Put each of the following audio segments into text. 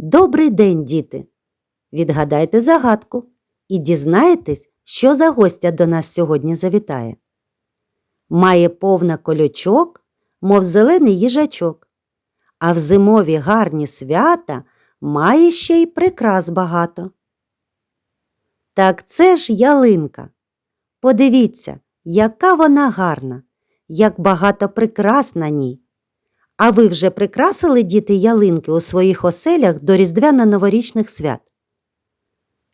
Добрий день, діти! Відгадайте загадку і дізнаєтесь, що за гостя до нас сьогодні завітає. Має повна колючок, мов зелений їжачок, а в зимові гарні свята має ще й прикрас багато. Так це ж ялинка. Подивіться, яка вона гарна, як багато прикрас на ній. А ви вже прикрасили діти ялинки у своїх оселях до різдвяно-новорічних свят?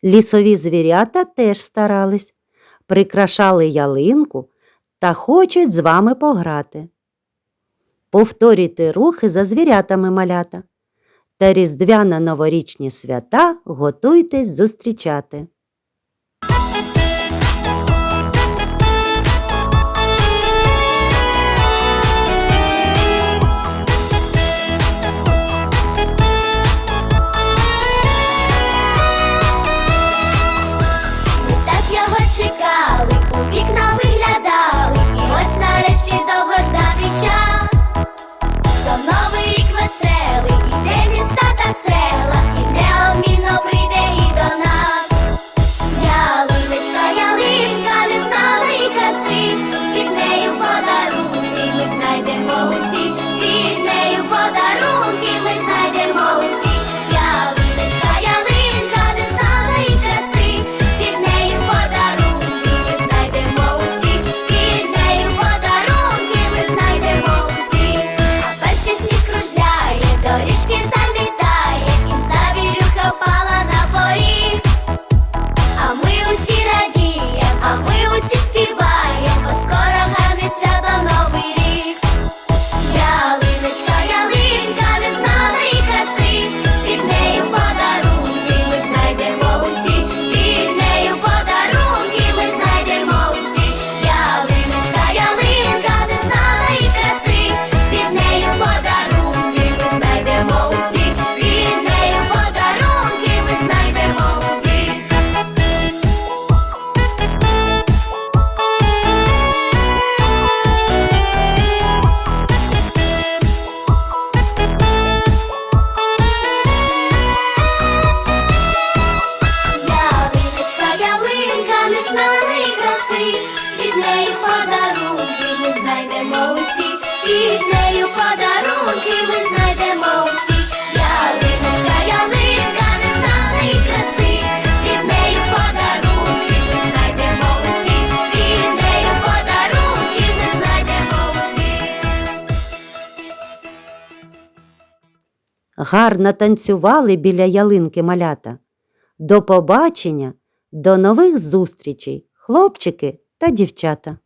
Лісові звірята теж старались, прикрашали ялинку та хочуть з вами пограти. Повторюйте рухи за звірятами малята та різдвяно-новорічні свята готуйтесь зустрічати. Усі, під нею подарунки ми знайдемо усі. Ялиночка, ялинка, не знали краси, під нею подарунки ми знайдемо усі, під нею подарунки знайдемо усі. Гарно танцювали біля ялинки малята. До побачення, до нових зустрічей, хлопчики та дівчата.